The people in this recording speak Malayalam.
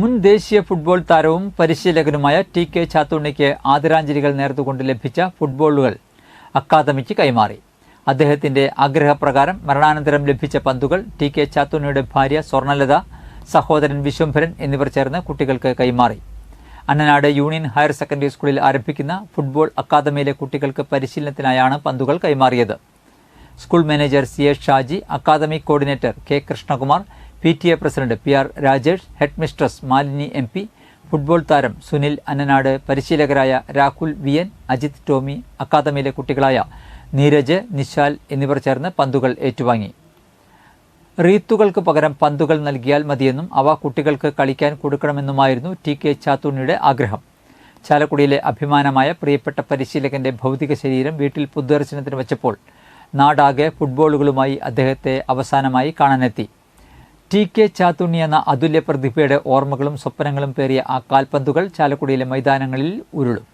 മുൻ ദേശീയ ഫുട്ബോൾ താരവും പരിശീലകനുമായ ടി കെ ചാത്തുണ്ണിക്ക് ആദരാഞ്ജലികൾ നേർന്നുകൊണ്ട് ലഭിച്ച ഫുട്ബോളുകൾ അക്കാദമിക്ക് കൈമാറി. അദ്ദേഹത്തിന്റെ ആഗ്രഹപ്രകാരം മരണാനന്തരം ലഭിച്ച പന്തുകൾ ടി കെ ചാത്തുണ്ണിയുടെ ഭാര്യ സ്വർണലത സഹോദരൻ വിശ്വംഭരൻ എന്നിവർ ചേർന്ന് കുട്ടികൾക്ക് കൈമാറി. അന്നനാട് യൂണിയൻ ഹയർ സെക്കൻഡറി സ്കൂളിൽ ആരംഭിക്കുന്ന ഫുട്ബോൾ അക്കാദമിയിലെ കുട്ടികൾക്ക് പരിശീലനത്തിനായാണ് പന്തുകൾ കൈമാറിയത്. School manager C S Shaji academy coordinator K Krishnakumar P T A president P R Rajesh headmistress Malini M P football താരം സുനിൽ അന്നനാട് പരിശീലകരായ രാഹുൽ വി എൻ അജിത് ടോമി അക്കാദമിയിലെ കുട്ടികളായ നീരജ് നിശാൽ എന്നിവർ ചേർന്ന് പന്തുകൾ ഏറ്റുവാങ്ങി. റീത്തുകൾക്ക് പകരം പന്തുകൾ നൽകിയാൽ മതിയെന്നും അവ കുട്ടികൾക്ക് കളിക്കാൻ കൊടുക്കണമെന്നുമായിരുന്നു ടി കെ ചാത്തുണ്ണിയുടെ ആഗ്രഹം. ചാലക്കുടിയിലെ അഭിമാനമായ പ്രിയപ്പെട്ട പരിശീലകന്റെ ഭൗതിക ശരീരം വീട്ടിൽ പൊതുദർശനത്തിന് വെച്ചപ്പോൾ നാടാകെ ഫുട്ബോളുകളുമായി അദ്ദേഹത്തെ അവസാനമായി കാണാനെത്തി. ടി കെ ചാത്തുണ്ണി എന്ന അതുല്യ പ്രതിഭയുടെ ഓർമ്മകളും സ്വപ്നങ്ങളും പേറിയ ആ കാൽപന്തുകൾ ചാലക്കുടിയിലെ മൈതാനങ്ങളിൽ ഉരുളും.